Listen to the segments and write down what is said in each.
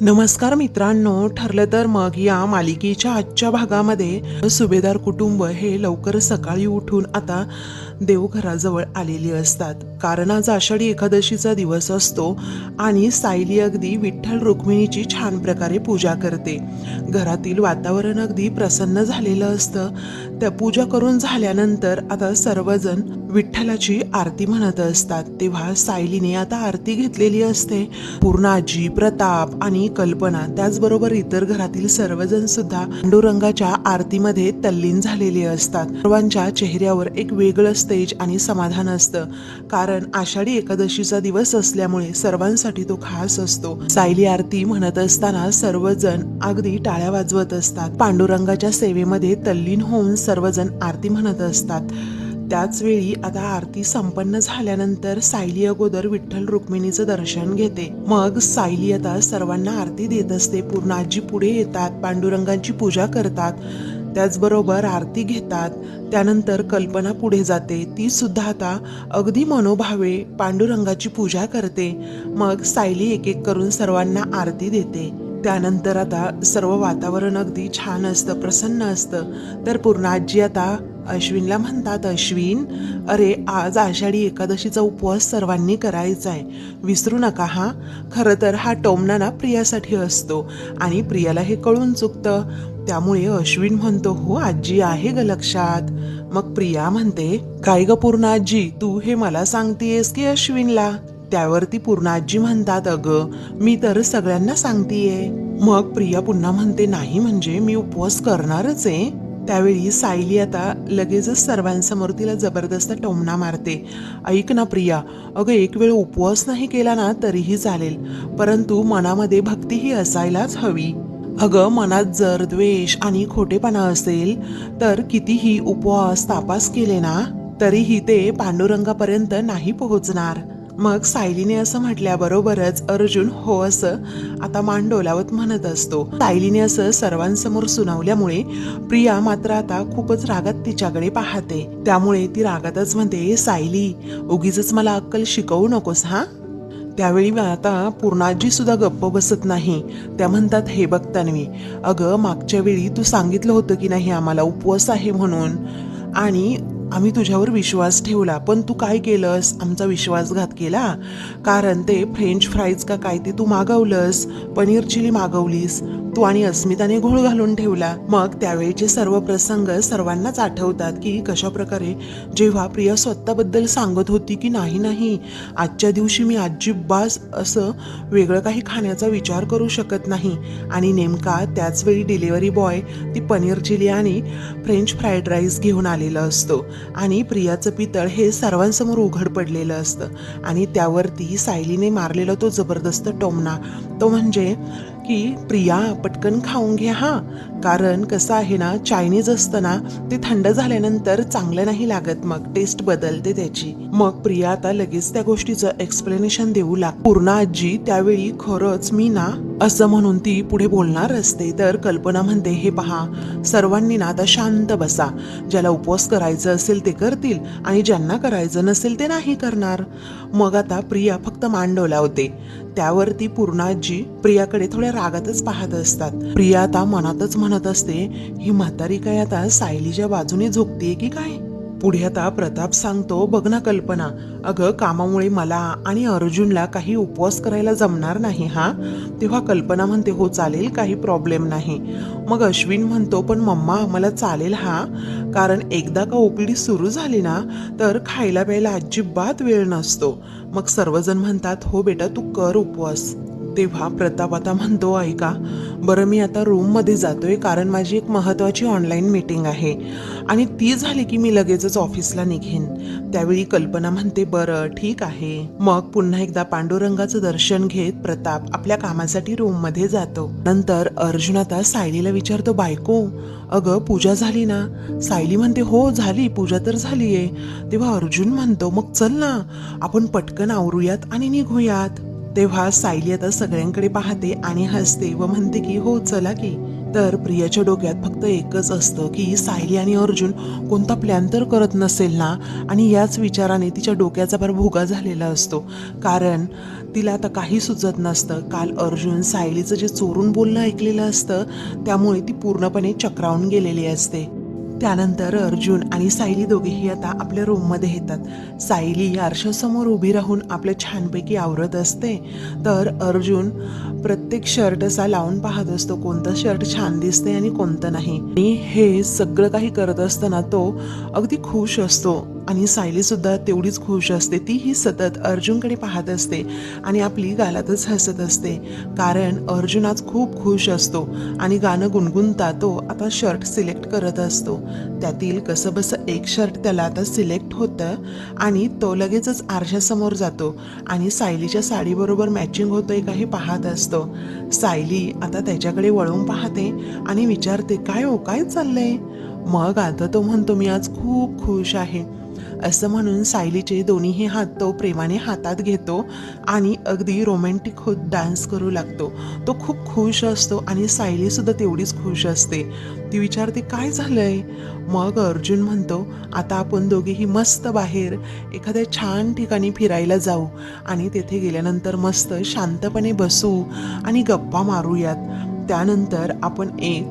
नमस्कार मित्रांनो ठरलं तर मग या मालिकेच्या आजच्या भागामध्ये सुभेदार कुटुंब हे लवकर सकाळी उठून आता देवघराजवळ आलेली असतात. कारण आज आषाढी एकादशीचा दिवस असतो आणि सायली अगदी विठ्ठल रुक्मिणीची छान प्रकारे पूजा करते. घरातील वातावरण अगदी प्रसन्न झालेलं असतं. त्या पूजा करून झाल्यानंतर आता सर्वजण विठ्ठलाची आरती म्हणत असतात. तेव्हा सायलीने आता आरती घेतलेली असते. पूर्ण आजी प्रताप आणि कल्पना त्याचबरोबर इतर घरातील सर्वजण सुद्धा पांडुरंगाच्या आरतीमध्ये तल्लीन झालेले असतात. सर्वांच्या चेहऱ्यावर एक वेगळं स्टेज आणि समाधान असतं. कारण आषाढी एकादशीचा दिवस असल्यामुळे सर्वांसाठी तो खास असतो. सायली आरती म्हणत असताना सर्वजण अगदी टाळ्या वाजवत असतात. पांडुरंगाच्या सेवेमध्ये तल्लीन होऊन सर्वजण आरती म्हणत असतात. त्याचवेळी आता आरती संपन्न झाल्यानंतर सायली अगोदर विठ्ठल रुक्मिणीचं दर्शन घेते. मग सायली आता सर्वांना आरती देत असते. पूर्ण आजी पुढे येतात पांडुरंगाची पूजा करतात. त्याचबरोबर आरती घेतात. त्यानंतर कल्पना पुढे जाते. ती सुद्धा आता अगदी मनोभावे पांडुरंगाची पूजा करते. मग सायली एक एक करून सर्वांना आरती देते. त्यानंतर आता सर्व वातावरण अगदी छान असतं प्रसन्न असतं. तर पूर्ण आजी आता अश्विनला म्हणतात अश्विन अरे आज आषाढी एकादशीचा उपवास सर्वांनी करायचा आहे. विसरू नका हा. खरं तर हा टोमना ना प्रियासाठी असतो आणि प्रियाला हे कळून चुकतं. त्यामुळे अश्विन म्हणतो हो आजी आहे ग लक्षात. मग प्रिया म्हणते काय ग पूर्ण आजी तू हे मला सांगतेयस की अश्विनला? त्यावरती पूर्ण आजी म्हणतात अगं मी तर सगळ्यांना सांगतीये. मग प्रिया पुन्हा म्हणते नाही म्हणजे मी उपवास करणारच आहे. त्यावेळी सायली आता लगेचच सर्वांसमोर तिला जबरदस्त टोमणा मारते. ऐक ना प्रिया अगं एक वेळ उपवास नाही केला ना तरीही चालेल. परंतु मनामध्ये भक्ती ही असायलाच हवी. अगं मनात जर द्वेष आणि खोटेपणा असेल तर कितीही उपवास तापास केले ना तरीही ते पांडुरंगापर्यंत नाही पोहोचणार. मग सायलीने असं म्हटल्याबरोबरच अर्जुन हो असं आता मान डोलावत म्हणत असतो. सायलीने असं सर्वांसमोर सुनावल्यामुळे प्रिया मात्र आता खूपच रागात तिच्याकडे पाहते. त्यामुळे ती रागातच म्हणते सायली उगीच मला अक्कल शिकवू नकोस हा? त्यावेळी आता पूर्णाजी सुद्धा गप्प बसत नाही. त्या म्हणतात हे बघ तन्वी अगं मागच्या वेळी तू सांगितलं होतं की नाही आम्हाला उपवास आहे म्हणून? आणि आम्ही तुझ्यावर विश्वास ठेवला पण तू काय केलंस? आमचा विश्वासघात केला. कारण ते फ्रेंच फ्राईज का काय ते तू मागवलंस पनीर चिली मागवलीस. तू आणि अस्मिताने घोळ घालून ठेवला. मग त्यावेळेचे सर्व प्रसंग सर्वांनाच आठवतात की कशा प्रकारे जेव्हा प्रिया स्वतःबद्दल सांगत होती की नाही नाही आजच्या दिवशी मी अजिबात असं वेगळं काही खाण्याचा विचार करू शकत नाही. आणि नेमका त्याच वेळी डिलिव्हरी बॉय ती पनीर चिली आणि फ्रेंच फ्राईड राईस घेऊन आलेलं असतो. आणि प्रियाचं पितळ हे सर्वांसमोर उघड पडलेलं असतं. आणि त्यावरती सायलीने मारलेला तो जबरदस्त टोमणा. तो म्हणजे की प्रिया पटकन खाऊन घ्या हा. कारण कसं आहे ना चायनीज असतं ना ते थंड झाल्यानंतर चांगलं नाही लागत मग टेस्ट बदलते त्याची. मग प्रिया आता लगेच त्या गोष्टीचं एक्सप्लेनेशन देऊ लाग पूर्ण आजी त्यावेळी खरंच मी ना असं म्हणून ती पुढे बोलणार असते. तर कल्पना म्हणते हे पहा सर्वांनी ना आता शांत बसा. ज्याला उपवास करायचं असेल ते करतील आणि ज्यांना करायचं नसेल ते नाही करणार. मग आता प्रिया फक्त मान डोलावते त्यावरती पूर्णाजी प्रियाकडे थोड्या रागातच पाहत असतात. प्रिया आता मनातच म्हणत असते ही म्हातारी काय आता सायलीच्या बाजूने झोकते की काय? पुढे आता प्रताप सांगतो बघ ना कल्पना अगं कामामुळे मला आणि अर्जुनला काही उपवास करायला जमणार नाही हा? तेव्हा कल्पना म्हणते हो चालेल काही प्रॉब्लेम नाही. मग अश्विन म्हणतो पण मम्मा मला चालेल हा? कारण एकदा का ओपीडी सुरू झाली ना तर खायला प्यायला अजिबात वेळ नसतो. मग सर्वजण म्हणतात हो बेटा तू कर उपवास. तेव्हा प्रताप आता म्हणतो ऐका बरं मी आता रूममध्ये जातोय कारण माझी एक महत्त्वाची ऑनलाईन मीटिंग आहे. आणि ती झाली की मी लगेचच ऑफिसला निघेन. त्यावेळी कल्पना म्हणते बरं ठीक आहे. मग पुन्हा एकदा पांडुरंगाचं दर्शन घेत प्रताप आपल्या कामासाठी रूममध्ये जातो. नंतर अर्जुन आता सायलीला विचारतो बायको अगं पूजा झाली ना? सायली म्हणते हो झाली पूजा तर झाली आहे तेव्हा अर्जुन म्हणतो मग चल ना आपण पटकन आवरूयात आणि निघूयात. तेव्हा सायली आता सगळ्यांकडे पाहते आणि हसते व म्हणते की हो चला की. तर प्रियाच्या डोक्यात फक्त एकच असतं की सायली आणि अर्जुन कोणता प्लॅन तर करत नसेल ना? आणि याच विचाराने तिच्या डोक्याचा भर भोगा झालेला असतो. कारण तिला आता काही सुचत नसतं. काल अर्जुन सायलीचं जे चोरून बोलणं ऐकलेलं असतं त्यामुळे ती पूर्णपणे चक्रावून गेलेली असते. त्यानंतर अर्जुन आणि सायली दोघेही आता आपल्या रूममध्ये येतात. सायली आरशासमोर उभी राहून आपलं छानपैकी आवरत असते. तर अर्जुन प्रत्येक शर्ट असा लावून पाहत असतो कोणतं शर्ट छान दिसते आणि कोणतं नाही. आणि हे सगळं काही करत असताना तो अगदी खुश असतो आणि सायली सुद्धा तेवढीच खुश असते. तीही सतत अर्जुनकडे पाहत असते आणि आपली गालातच हसत असते. कारण अर्जुन आज खूप खुश असतो आणि गाणं गुणगुणता तो आता शर्ट सिलेक्ट करत असतो. त्यातील कसं बसं एक शर्ट त्याला आता सिलेक्ट होतं आणि तो लगेचच आरशासमोर जातो आणि सायलीच्या साडीबरोबर मॅचिंग होतोय का हे पाहत असतो. सायली आता त्याच्याकडे वळून पाहते आणि विचारते काय हो काय चाललंय? मग आता तो म्हणतो मी आज खूप खुश आहे. असं म्हणून सायलीचे दोन्हीही हात तो प्रेमाने हातात घेतो आणि अगदी रोमॅन्टिक होत डान्स करू लागतो. तो खूप खुश असतो आणि सायलीसुद्धा तेवढीच खुश असते. ती विचारते काय झालंय? मग अर्जुन म्हणतो आता आपण दोघेही मस्त बाहेर एखाद्या छान ठिकाणी फिरायला जाऊ आणि तेथे गेल्यानंतर मस्त शांतपणे बसू आणि गप्पा मारूयात. त्यानंतर आपण एक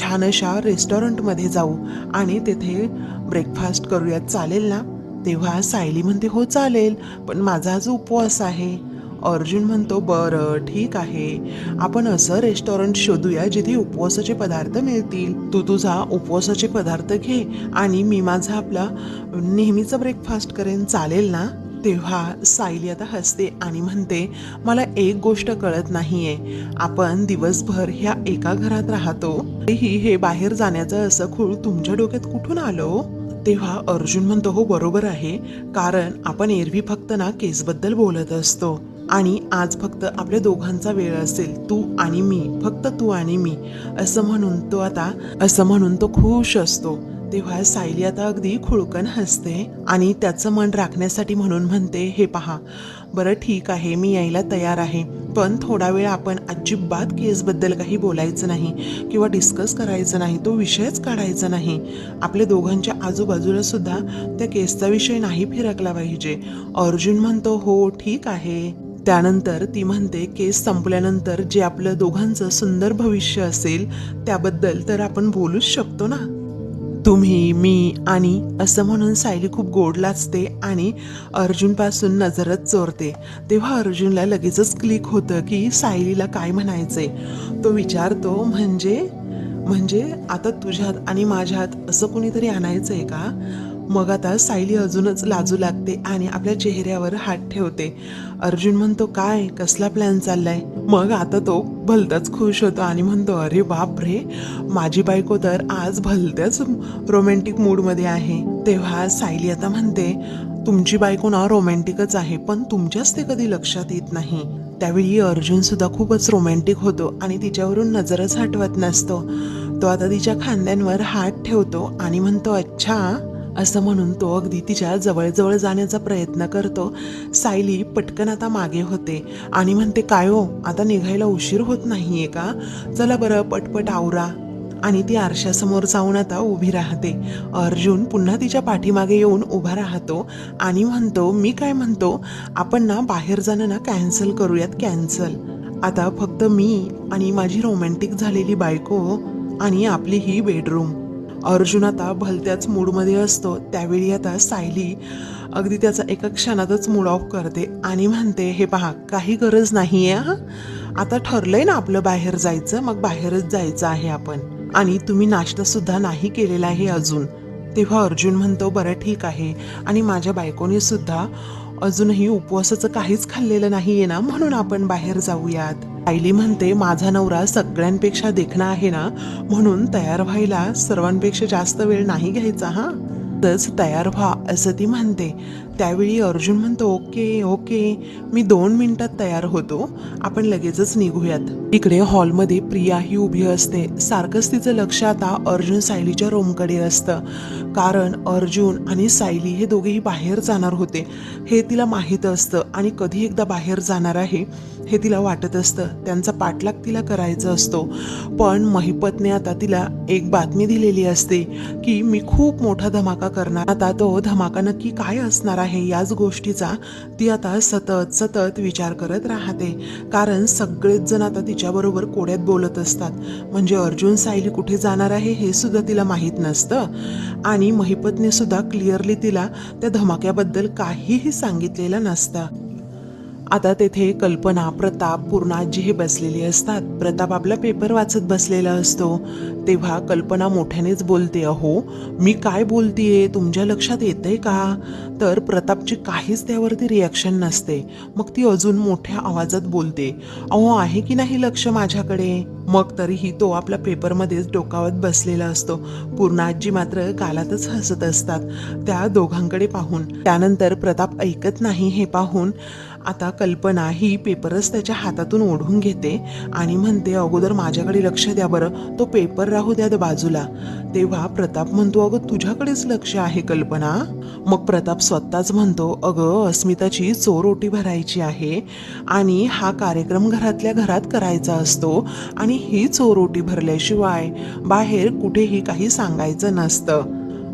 छान अशा रेस्टॉरंटमध्ये जाऊ आणि तेथे ब्रेकफास्ट करूयात. चालेल ना? तेव्हा सायली म्हणते हो चालेल पण माझा आज उपवास आहे. अर्जुन म्हणतो बरं ठीक आहे. आपण असं रेस्टॉरंट शोधूया जिथे उपवासाचे पदार्थ मिळतील. तू तुझा उपवासाचे पदार्थ घे आणि मी माझा आपला नेहमीचा ब्रेकफास्ट करेन. चालेल ना? तेव्हा सायली आता हसते आणि म्हणते मला एक गोष्ट कळत नाहीये. आपण दिवसभर ह्या एका घरात राहतो. ही हे बाहेर जाण्याचं असं खूळ तुमच्या डोक्यात कुठून आलो? तेव्हा अर्जुन म्हणतो हो बरोबर आहे. कारण आपण एरवी फक्त ना केसबद्दल बोलत असतो. आणि आज फक्त आपल्या दोघांचा वेळ असेल तू आणि मी. फक्त तू आणि मी. असं म्हणून तो आता असं म्हणून तो खुश असतो. तेव्हा सायली आता अगदी खुळकन हसते आणि त्याचं मन राखण्यासाठी म्हणून म्हणते हे पहा बरं ठीक आहे मी यायला तयार आहे पण थोडा वेळ आपण अजिबात केसबद्दल काही बोलायचं नाही किंवा डिस्कस करायचं नाही तो विषयच काढायचा नाही. आपल्या दोघांच्या आजूबाजूला सुद्धा त्या केसचा विषय नाही फिरकला पाहिजे. अर्जुन म्हणतो हो ठीक आहे. त्यानंतर ती म्हणते केस संपल्यानंतर जे आपलं दोघांचं सुंदर भविष्य असेल त्याबद्दल तर आपण बोलूच शकतो ना. तुम्ही मी आणि असं म्हणून सायली खूप गोड लाचते आणि अर्जुनपासून नजरच चोरते. तेव्हा अर्जुनला लगेचच क्लिक होतं की सायलीला काय म्हणायचंय. तो विचारतो म्हणजे म्हणजे आता तुझ्यात आणि माझ्यात असं कुणीतरी आणायचं आहे का? मग आता सायली अजूनच लाजू लागते आणि आपल्या चेहऱ्यावर हात ठेवते. अर्जुन म्हणतो काय? कसला प्लॅन चाललाय? मग आता तो भलताच खुश होतो आणि म्हणतो अरे बाप रे! माझी बायको तर आज भलत्याच रोमॅन्टिक मूडमध्ये आहे. तेव्हा सायली आता म्हणते तुमची बायको ना रोमॅन्टिकच आहे पण तुमच्याच ते कधी लक्षात येत नाही. त्यावेळी अर्जुन सुद्धा खूपच रोमॅन्टिक होतो आणि तिच्यावरून नजरच हटवत नसतो. तो आता तिच्या खांद्यांवर हात ठेवतो आणि म्हणतो अच्छा असं म्हणून तो अगदी तिच्या जवळजवळ जाण्याचा प्रयत्न करतो. सायली पटकन आता मागे होते आणि म्हणते काय हो आता निघायला उशीर होत नाहीये का? चला बरं पटपट आवरा. आणि ती आरशासमोर जाऊन आता उभी राहते. अर्जुन पुन्हा तिच्या पाठीमागे येऊन उभा राहतो आणि म्हणतो मी काय म्हणतो? आपण ना बाहेर जाणं ना कॅन्सल करूयात कॅन्सल आता फक्त मी आणि माझी रोमॅन्टिक झालेली बायको आणि आपली ही बेडरूम अर्जुन आता भलत्याच मूडमध्ये असतो. त्यावेळी आता सायली अगदी त्याचा एका क्षणातच मूड ऑफ करते आणि म्हणते हे पहा काही गरज नाही आहे आता ठरलंय ना आपलं बाहेर जायचं मग बाहेरच जायचं आहे आपण. आणि तुम्ही नाश्तासुद्धा नाही केलेला आहे अजून. तेव्हा अर्जुन म्हणतो बरं ठीक आहे. आणि माझ्या बायकोने सुद्धा अजूनही उपवासाचं काहीच खाल्लेलं नाही आहे ना म्हणून आपण बाहेर जाऊयात. आईली म्हणते माझा नवरा सगळ्यांपेक्षा देखणा आहे ना म्हणून तयार व्हायला सर्वांपेक्षा जास्त वेळ नाही घ्यायचा हा? तच तयार व्हा असं ती म्हणते. त्यावेळी अर्जुन म्हणतो ओके ओके मी दोन मिनिटात तयार होतो. आपण लगेचच निघूयात. इकडे हॉलमध्ये प्रिया ही उभी असते. सारखंच तिचं लक्ष आता अर्जुन सायलीच्या रूमकडे असतं. कारण अर्जुन आणि सायली हे दोघेही बाहेर जाणार होते. हे तिला माहीत असतं आणि कधी एकदा बाहेर जाणार आहे हे तिला वाटत असतं. त्यांचा पाठलाग तिला करायचा असतो. पण महिपतने आता तिला एक बातमी दिलेली असते की मी खूप मोठा धमाका करणार. आता तो धमाका नक्की काय असणार आहे? आहे याच गोष्टीचा ती आता सतत सतत विचार करत राहते. कारण सगळेच जण आता तिच्याबरोबर कोड्यात बोलत असतात. म्हणजे अर्जुन सायली कुठे जाणार आहे हे सुद्धा तिला माहीत नसतं. आणि महिपतने सुद्धा क्लिअरली तिला त्या धमाक्याबद्दल काहीही सांगितलेलं नसतं. आता तेथे कल्पना प्रताप पूर्णाजी हे बसलेली असतात. प्रताप आपला पेपर वाचत बसलेला असतो. तेव्हा कल्पना मोठ्यानेच बोलते अहो मी काय बोलतीये? तुमच्या लक्षात येतंय का? तर प्रतापची काहीच त्यावरती रिॲक्शन नसते. मग ती अजून मोठ्या आवाजात बोलते अहो आहे की नाही लक्ष माझ्याकडे? मग तरीही तो आपल्या पेपरमध्येच डोकावत बसलेला असतो. पूर्णाजी मात्र गालातच हसत असतात त्या दोघांकडे पाहून. त्यानंतर प्रताप ऐकत नाही हे पाहून आता कल्पना ही पेपरच त्याच्या हातातून ओढून घेते आणि म्हणते अगोदर माझ्याकडे लक्ष द्या बरं तो पेपर राहू द्या बाजूला. तेव्हा प्रताप म्हणतो अगं तुझ्याकडेच लक्ष आहे कल्पना. मग प्रताप स्वतःच म्हणतो अगं अस्मिताची चोरोटी भरायची आहे आणि हा कार्यक्रम घरातल्या घरात करायचा असतो आणि ही चोरोटी भरल्याशिवाय बाहेर कुठेही काही सांगायचं नसतं.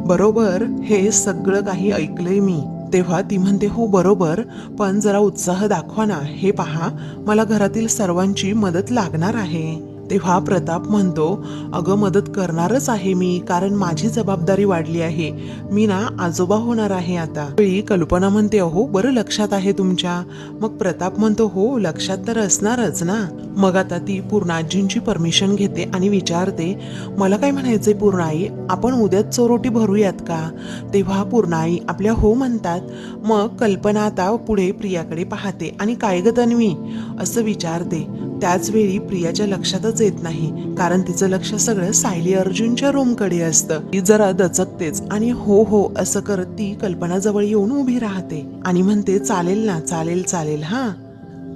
बरोबर हे सगळं काही ऐकलंय मी. तेव्हा ती म्हणते हो बरोबर पण जरा उत्साह दाखवा ना. हे पहा मला घरातील सर्वांची मदत लागणार आहे. तेव्हा प्रताप म्हणतो अगं मदत करणारच आहे मी कारण माझी जबाबदारी वाढली आहे. मी ना आजोबा होणार आहे आता. वेळी कल्पना म्हणते अहो बरं लक्षात आहे तुमच्या. मग प्रताप म्हणतो हो लक्षात तर असणारच ना. मग आता ती पूर्णाजींची परमिशन घेते आणि विचारते मला काय म्हणायचंय पूर्णाई? आपण उद्याच चोरोटी भरूयात का? तेव्हा पूर्णाई आपल्या हो म्हणतात. मग कल्पना आता पुढे प्रियाकडे पाहते आणि काय ग तन्वी? असं विचारते. त्याचवेळी प्रियाच्या लक्षातच येत नाही कारण तिचं लक्ष सगळं सायली अर्जुनच्या रूमकडे असतं. ती जरा दचकतेच आणि हो हो असं करत ती कल्पनाजवळ येऊन उभी राहते आणि म्हणते चालेल ना चालेल चालेल हा.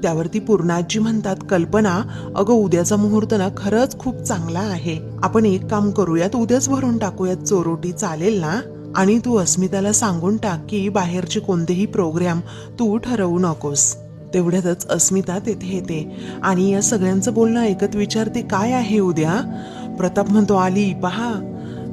त्यावरती पूर्णाजी म्हणतात कल्पना अगं उद्याचा मुहूर्त ना खरंच खूप चांगला आहे. आपण एक काम करूयात उद्याच भरून टाकूयात चोरोटी चालेल ना? आणि तू अस्मिताला सांगून टाक की बाहेरचे कोणतेही प्रोग्राम तू ठरवू नकोस. तेवढ्यातच अस्मिता तेथे येते आणि या सगळ्यांचं बोलणं ऐकत विचारते काय आहे उद्या? प्रताप म्हणतो आली पहा.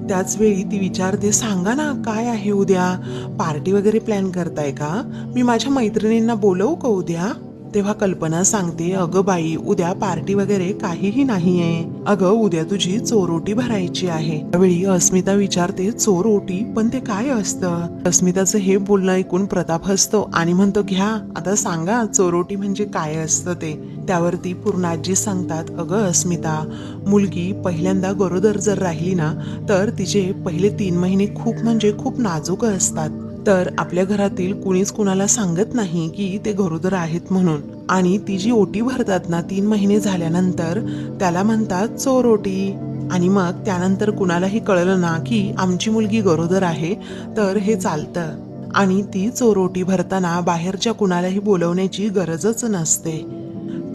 त्याच वेळी ती विचारते सांगा ना काय आहे उद्या? पार्टी वगैरे प्लॅन करताय का? मी माझ्या मैत्रिणींना बोलवू का उद्या? तेव्हा कल्पना सांगते अगं बाई उद्या पार्टी वगैरे काहीही नाहीये. अगं उद्या तुझी चोरोटी भरायची आहे. त्यावेळी अस्मिता विचारते चोरोटी? पण ते काय असतं? अस्मिताचं हे बोलणं ऐकून प्रताप हसतो आणि म्हणतो घ्या आता सांगा चोरोटी म्हणजे काय असतं ते? त्यावरती पूर्णाजी सांगतात अगं अस्मिता मुलगी पहिल्यांदा गरोदर जर राहिली ना तर तिचे पहिले तीन महिने खूप म्हणजे खूप नाजूक असतात. तर आपल्या घरातील कुणीच कुणाला सांगत नाही की ते गरोदर आहेत म्हणून. आणि ती जी ओटी भरतात ना तीन महिने झाल्यानंतर त्याला म्हणतात चोर ओटी. आणि मग त्यानंतर कुणालाही कळलं ना की आमची मुलगी गरोदर आहे तर हे चालतं. आणि ती चोरोटी भरताना बाहेरच्या कुणालाही बोलवण्याची गरजच नसते.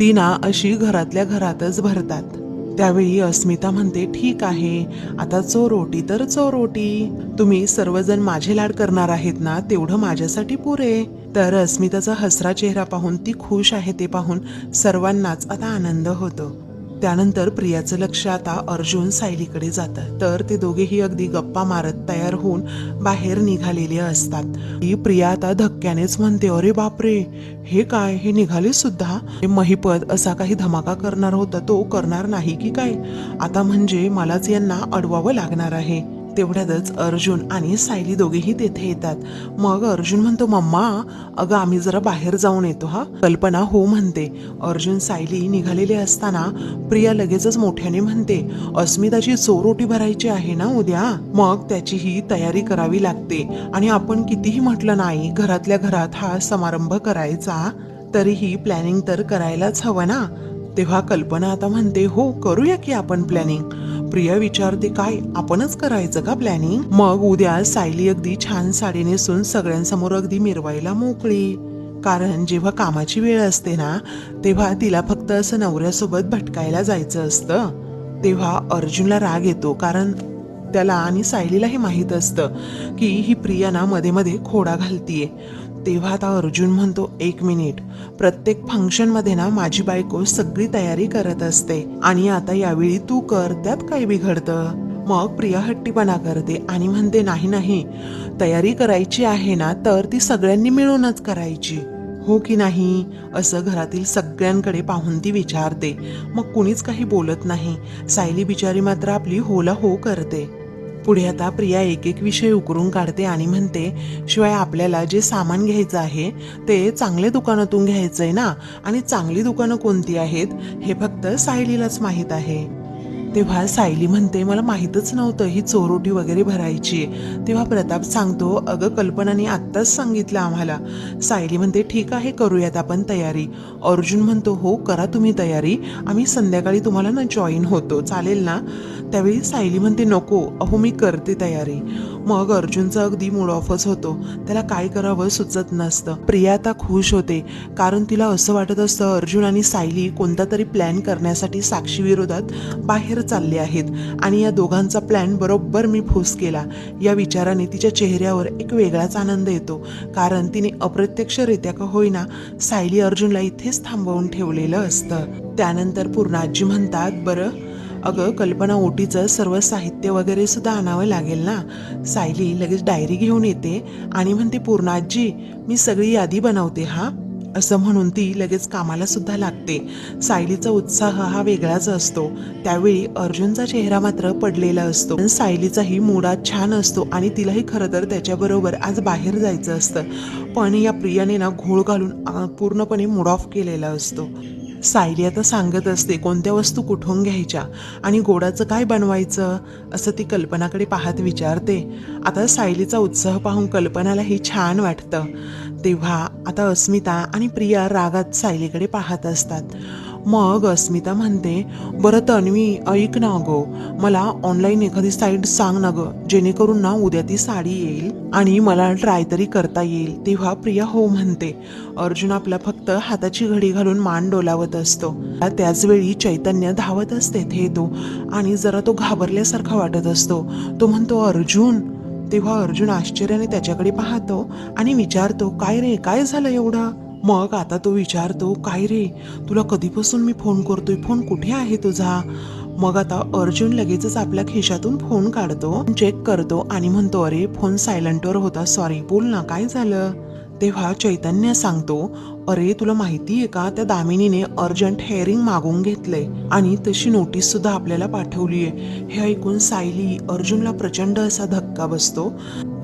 ती ना अशी घरातल्या घरातच भरतात. त्यावेळी अस्मिता म्हणते ठीक आहे आता चोरोटी तर चोरोटी. तुम्ही सर्वजण माझे लाड करणार आहेत ना तेवढं माझ्यासाठी पुरे तर अस्मिताचा हसरा चेहरा पाहून ती खुश आहे ते पाहून सर्वांनाच आता आनंद होतो. त्यानंतर प्रियाचं लक्ष आता अर्जुन सायलीकडे जातं. तर ते दोघेही अगदी गप्पा मारत तयार होऊन बाहेर निघालेले असतात. ही प्रिया आता धक्क्यानेच म्हणते अरे बापरे हे काय? हे निघाले सुद्धा? हे महिपत असा काही धमाका करणार होता तो करणार नाही की काय? आता म्हणजे मलाच यांना अडवावं लागणार आहे. तेवढ्यातच अर्जुन आणि सायली दोघेही तेथे येतात. मग अर्जुन म्हणतो मम्मा अगं आम्ही जरा बाहेर जाऊन येतो हा. कल्पना हो म्हणते. अर्जुन सायली निघालेले असताना प्रिया लगेचच मोठ्याने म्हणते अस्मिताची चोरोटी भरायची आहे ना उद्या? मग त्याची ही तयारी करावी लागते. आणि आपण कितीही म्हटलं नाही घरातल्या घरात हा समारंभ करायचा. तरीही प्लॅनिंग तर करायलाच हवं ना? तेव्हा कल्पना आता म्हणते हो करूया की आपण प्लॅनिंग प्रिया विचारते काय आपणच करायचं का प्लॅनिंग मग उद्या सायली अगदी छान साडी नेसून सगळ्यांसमोर अगदी मिरवायला मोकळी. कारण जेव्हा कामाची वेळ असते ना तेव्हा तिला फक्त असं नवऱ्यासोबत भटकायला जायचं असतं. तेव्हा अर्जुनला राग येतो कारण त्याला आणि सायलीला हे माहीत असतं की ही प्रिया ना मध्ये मध्ये खोडा घालतीये. तेव्हा आता अर्जुन म्हणतो एक मिनिट. प्रत्येक फंक्शनमध्ये ना माझी बायको सगळी तयारी करत असते आणि आता यावेळी तू कर त्यात काय बिघडतं? मग प्रिया हट्टीपणा करते आणि म्हणते नाही नाही. तयारी करायची आहे ना तर ती सगळ्यांनी मिळूनच करायची. हो की नाही? असं घरातील सगळ्यांकडे पाहून ती विचारते. मग कुणीच काही बोलत नाही. सायली बिचारी मात्र आपली होला हो करते. पुढे आता प्रिया एक एक विषय उकरून काढते आणि म्हणते शिवाय आपल्याला जे सामान घ्यायचं आहे ते चांगल्या दुकानातून घ्यायचंय ना? आणि चांगली दुकानं कोणती आहेत? हे फक्त सायलीलाच माहीत आहे. तेव्हा सायली म्हणते मला माहीतच नव्हतं ही चोरोटी वगैरे भरायची तेव्हा प्रताप सांगतो अगं कल्पनाने आत्ताच सांगितलं आम्हाला. सायली म्हणते ठीक आहे करूयात आपण तयारी. अर्जुन म्हणतो हो करा तुम्ही तयारी. आम्ही संध्याकाळी तुम्हाला ना जॉईन होतो. चालेल ना? त्यावेळी सायली म्हणते नको. अहो मी करते तयारी. मग अर्जुनचा अगदी मूड ऑफच होतो. त्याला काय करावं सुचत नसतं. प्रिया आता खुश होते. कारण तिला असं वाटत असतं अर्जुन आणि सायली कोणता तरी प्लॅन करण्यासाठी साक्षीविरोधात बाहेर चालले आहेत. आणि या दोघांचा प्लॅन बरोबर मी फूस केला. या विचाराने तिच्या चेहऱ्यावर एक वेगळाच आनंद येतो. कारण तिने अप्रत्यक्षरित्या का होईना सायली अर्जुनला इथेच थांबवून ठेवलेलं असतं. त्यानंतर पूर्णाजी म्हणतात बरं अगं कल्पना ओटीचं सर्व साहित्य वगैरे सुद्धा आणावं लागेल ना? सायली लगेच डायरी घेऊन येते आणि म्हणते पूर्णाजी मी सगळी यादी बनवते हा? असं म्हणून ती लगेच कामाला सुद्धा लागते. सायलीचा उत्साह हा वेगळाच असतो. त्यावेळी अर्जुनचा चेहरा मात्र पडलेला असतो. पण सायलीचाही मुडा छान असतो आणि तिलाही खरं तर त्याच्याबरोबर आज बाहेर जायचं असतं. पण या प्रियाने ना घोळ घालून पूर्णपणे मूड ऑफ केलेला असतो. सायली आता सांगत असते कोणत्या वस्तू कुठून घ्यायच्या आणि गोडाचं काय बनवायचं? असं ती कल्पनाकडे पाहत विचारते. आता सायलीचा उत्साह पाहून कल्पनालाही छान वाटतं. तेव्हा आता अस्मिता आणि प्रिया रागात सायलीकडे पाहत असतात. मग अस्मिता म्हणते बरं तन्वी ऐक ना गो. मला ऑनलाईन एखादी साईट सांग ना ग जेणेकरून ना उद्या ती साडी येईल आणि मला ट्राय तरी करता येईल. तेव्हा प्रिया हो म्हणते. अर्जुन आपला फक्त हाताची घडी घालून मान डोलावत असतो. त्याचवेळी चैतन्य धावत असते ते येतो आणि जरा तो घाबरल्यासारखा वाटत असतो. तो म्हणतो अर्जुन. तेव्हा अर्जुन आश्चर्याने त्याच्याकडे पाहतो आणि विचारतो काय रे काय झालं एवढं? मग आता तो विचारतो काय रे? तुला कधीपासून मी फोन करतोय? फोन कुठे आहे तुझा? मग आता अर्जुन लगेचच आपल्या खिशातून फोन काढतो चेक करतो आणि म्हणतो अरे फोन सायलंटवर होता. सॉरी बोल ना काय झालं? तेव्हा चैतन्य सांगतो अरे तुला माहिती आहे का? त्या दामिनीने अर्जंट हेअरिंग मागून घेतलंय आणि तशी नोटीस सुद्धा आपल्याला पाठवली आहे हे ऐकून सायली अर्जुनला प्रचंड असा धक्का बसतो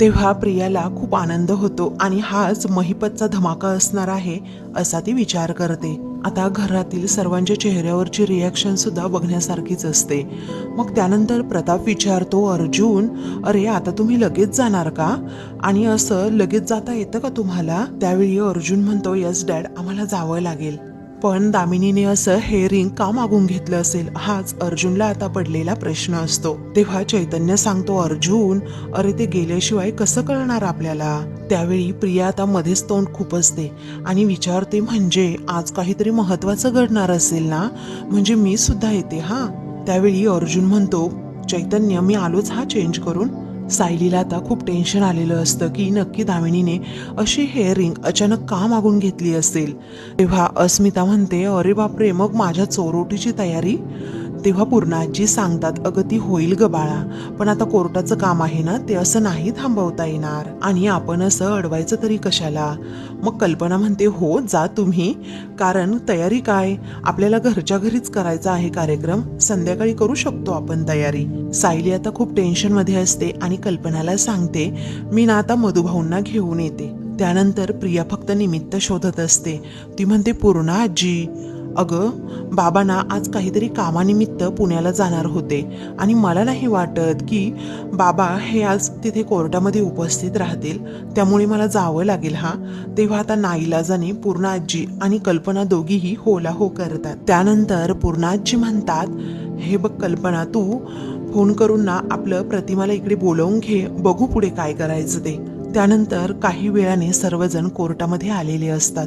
तेव्हा प्रियाला खूप आनंद होतो आणि हाच महिपतचा धमाका असणार आहे असा ती विचार करते. आता घरातील सर्वांच्या चेहऱ्यावरची रिॲक्शन सुद्धा बघण्यासारखीच असते. मग त्यानंतर प्रताप विचारतो अर्जुन अरे आता तुम्ही लगेच जाणार का? आणि असं लगेच जाता येतं का तुम्हाला? त्यावेळी अर्जुन म्हणतो यस डॅड आम्हाला जावं लागेल. पण दामिनीने असं हे रिंग का मागून घेतलं असेल हाच अर्जुनला आता पडलेला प्रश्न असतो. तेव्हा चैतन्य सांगतो अर्जुन अरे ते गेल्याशिवाय कसं कळणार आपल्याला? त्यावेळी प्रिया आता मध्येच तोंड खुपसते आणि विचारते म्हणजे आज काहीतरी महत्वाचं घडणार असेल ना? म्हणजे मी सुद्धा येते हा? त्यावेळी अर्जुन म्हणतो चैतन्य मी आलोच हा चेंज करून? सायलीला आता खूप टेन्शन आलेलं असतं की नक्की दामिनीने अशी हेअरिंग अचानक का मागून घेतली असेल? तेव्हा अस्मिता म्हणते अरे बापरे मग माझ्या चोरोटीची तयारी? तेव्हा पूर्णाजी सांगतात अगं ती होईल ग बाळा पण आता कोर्टाचं काम आहे ना ते असं नाही थांबवता येणार आणि आपण असं अडवायचं तरी कशाला? मग कल्पना म्हणते हो जा तुम्ही. कारण तयारी काय? आपल्याला घरच्या घरीच करायचा आहे कार्यक्रम. संध्याकाळी करू शकतो आपण तयारी. सायली आता खूप टेन्शनमध्ये असते आणि कल्पनाला सांगते मी ना आता मधुभाऊंना घेऊन येते. त्यानंतर प्रिया फक्त निमित्त शोधत असते. ती म्हणते पूर्णा आजी अगं बाबा ना आज काहीतरी कामानिमित्त पुण्याला जाणार होते आणि मला नाही वाटत की बाबा हे आज तिथे कोर्टामध्ये उपस्थित राहतील. त्यामुळे मला जावं लागेल हा. तेव्हा आता नाईलाजाने पूर्णाजी आणि कल्पना दोघीही होला हो करतात. त्यानंतर पूर्णाजी म्हणतात हे बघ कल्पना तू फोन करून ना आपलं प्रतिमाला इकडे बोलवून घे. बघू पुढे काय करायचं ते. त्यानंतर काही वेळाने सर्वजण कोर्टामध्ये आलेले असतात.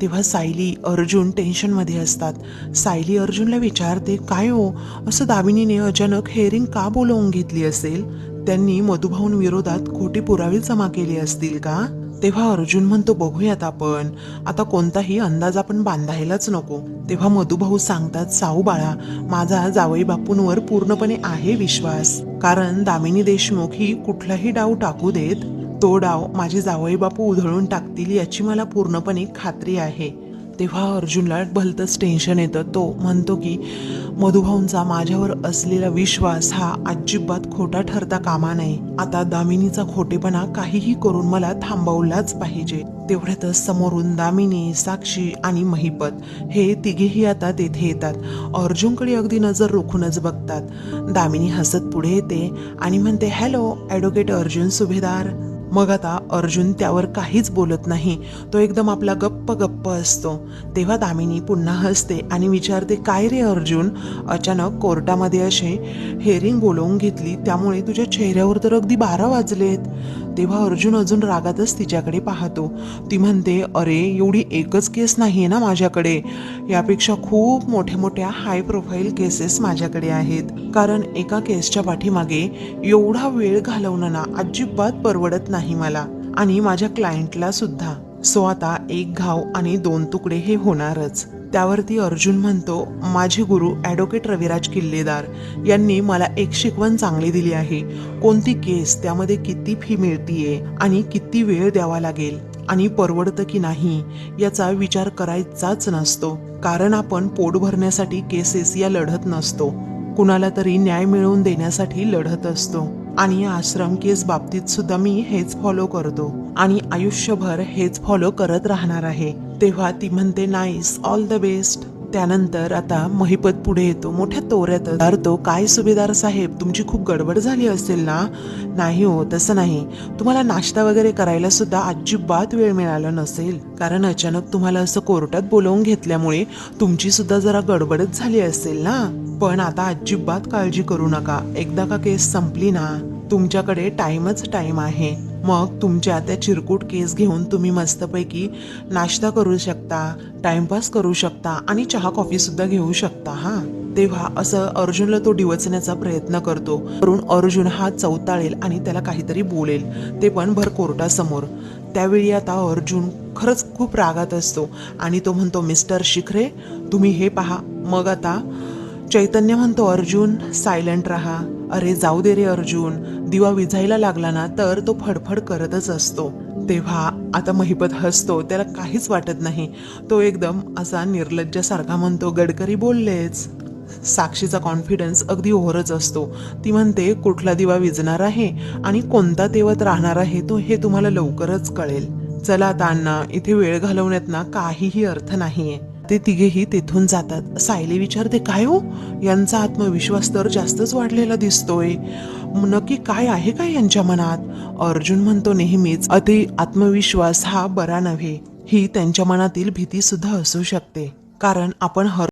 तेव्हा सायली अर्जुन टेन्शनमध्ये असतात. सायली अर्जुनला विचारते काय हो? असं दामिनीने अचानक हेअरिंग का बोलवून घेतली असेल? त्यांनी मधुभाऊंविरोधात खोटी पुरावे जमा केले असतील का? तेव्हा अर्जुन म्हणतो बघूयात आपण. आता कोणताही अंदाज आपण बांधायलाच नको. तेव्हा मधुभाऊ सांगतात साऊ बाळा माझा जावई बापूंवर पूर्णपणे आहे विश्वास. कारण दामिनी देशमुख ही कुठलाही डाव टाकू देत तो डाव माझे जावई बापू उधळून टाकतील याची मला पूर्णपणे खात्री आहे. तेव्हा अर्जुनला भलतंच टेन्शन येतं. तो म्हणतो की मधुभाऊंचा माझ्यावर असलेला विश्वास हा अजिबात खोटा ठरता कामा नये. आता दामिनीचा खोटेपणा काहीही करून मला थांबवलाच पाहिजे. तेवढ्यातच समोरून दामिनी साक्षी आणि महिपत हे तिघेही आता तेथे येतात. अर्जुनकडे अगदी नजर रोखूनच बघतात. दामिनी हसत पुढे येते आणि म्हणते हॅलो ॲडव्होकेट अर्जुन सुभेदार. मग आता अर्जुन त्यावर काहीच बोलत नाही. तो एकदम आपला गप्प गप्प असतो. तेव्हा दामिनी पुन्हा हसते आणि विचारते काय रे अर्जुन? अचानक कोर्टामध्ये असे हेअरिंग बोलवून घेतली. त्यामुळे तुझ्या चेहऱ्यावर तर अगदी बारा वाजलेत. तेव्हा अर्जुन अजून रागातच तिच्याकडे पाहतो. ती म्हणते अरे एवढी एकच केस नाही आहे ना माझ्याकडे. यापेक्षा खूप मोठ्या मोठ्या हाय प्रोफाईल केसेस माझ्याकडे आहेत. कारण एका केसच्या पाठीमागे एवढा वेळ घालवणं ना अजिबात परवडत नाही मला. आणि माझ्या क्लायंटला सुद्धा. सो आता एक घाव आणि दोन तुकडे हे होणारच. त्यावरती अर्जुन म्हणतो माझे गुरु ॲडव्होकेट रविराज किल्लेदार. यांनी मला एक शिकवण चांगली दिली आहे. कोणती केस त्यामध्ये किती फी मिळतीये आणि किती वेळ द्यावा लागेल आणि परवडतं की नाही याचा विचार करायचाच नसतो. कारण आपण पोट भरण्यासाठी केसेस या लढत नसतो. कुणाला तरी न्याय मिळवून देण्यासाठी लढत असतो. आणि या आश्रम केस बाबतीत सुद्धा मी हेच फॉलो करतो. आणि आयुष्यभर हेच फॉलो करत राहणार आहे. तेव्हा ती म्हणते नाईस ऑल द बेस्ट. त्यानंतर आता महिपत पुढे येतो. मोठ्या तोऱ्यात तो काय सुभेदार साहेब तुमची खूप गडबड झाली असेल ना? नाही हो तसं नाही. तुम्हाला नाश्ता वगैरे करायला सुद्धा अजिबात वेळ मिळाला नसेल. कारण अचानक तुम्हाला असं कोर्टात बोलवून घेतल्यामुळे तुमची सुद्धा जरा गडबडच झाली असेल ना? पण आता अजिबात काळजी करू नका. एकदा का केस संपली ना तुमच्याकडे टाइमच टाइम आहे. मग तुमच्या त्या चिरकूट केस घेऊन तुम्ही मस्तपैकी नाश्ता करू शकता टाइमपास करू शकता आणि चहा कॉफीसुद्धा घेऊ शकता हा? तेव्हा असं अर्जुनला तो डिवचण्याचा प्रयत्न करतो. करून अर्जुन हा चौताळेल आणि त्याला काहीतरी बोलेल. ते पण भर कोर्टासमोर. त्यावेळी आता अर्जुन खरंच खूप रागात असतो आणि तो म्हणतो मिस्टर शिखरे तुम्ही हे पहा. मग आता चैतन्य म्हणतो अर्जुन सायलेंट राहा. अरे जाऊ दे रे अर्जुन दिवा विझायला लागला ना तर तो फडफड करतच असतो. तेव्हा आता महिपत हसतो त्याला काहीच वाटत नाही. तो एकदम असा निर्लज्जासारखा म्हणतो गडकरी बोललेच. साक्षीचा कॉन्फिडन्स अगदी ओव्हरच असतो. ती म्हणते कुठला दिवा विजणार आहे आणि कोणता तेवत राहणार आहे तो हे तुम्हाला लवकरच कळेल. चला आता अण्णा इथे वेळ घालवण्यात ना काहीही अर्थ नाहीये. ते तिघेही तेथून जातात. सायली विचारते काय हो? यांचा आत्मविश्वास तर जास्तच वाढलेला दिसतोय. नक्की काय आहे काय यांच्या मनात? अर्जुन म्हणतो नेहमीच. अति आत्मविश्वास हा बरा नव्हे. ही त्यांच्या मनातील भीती सुद्धा असू शकते. कारण आपण हर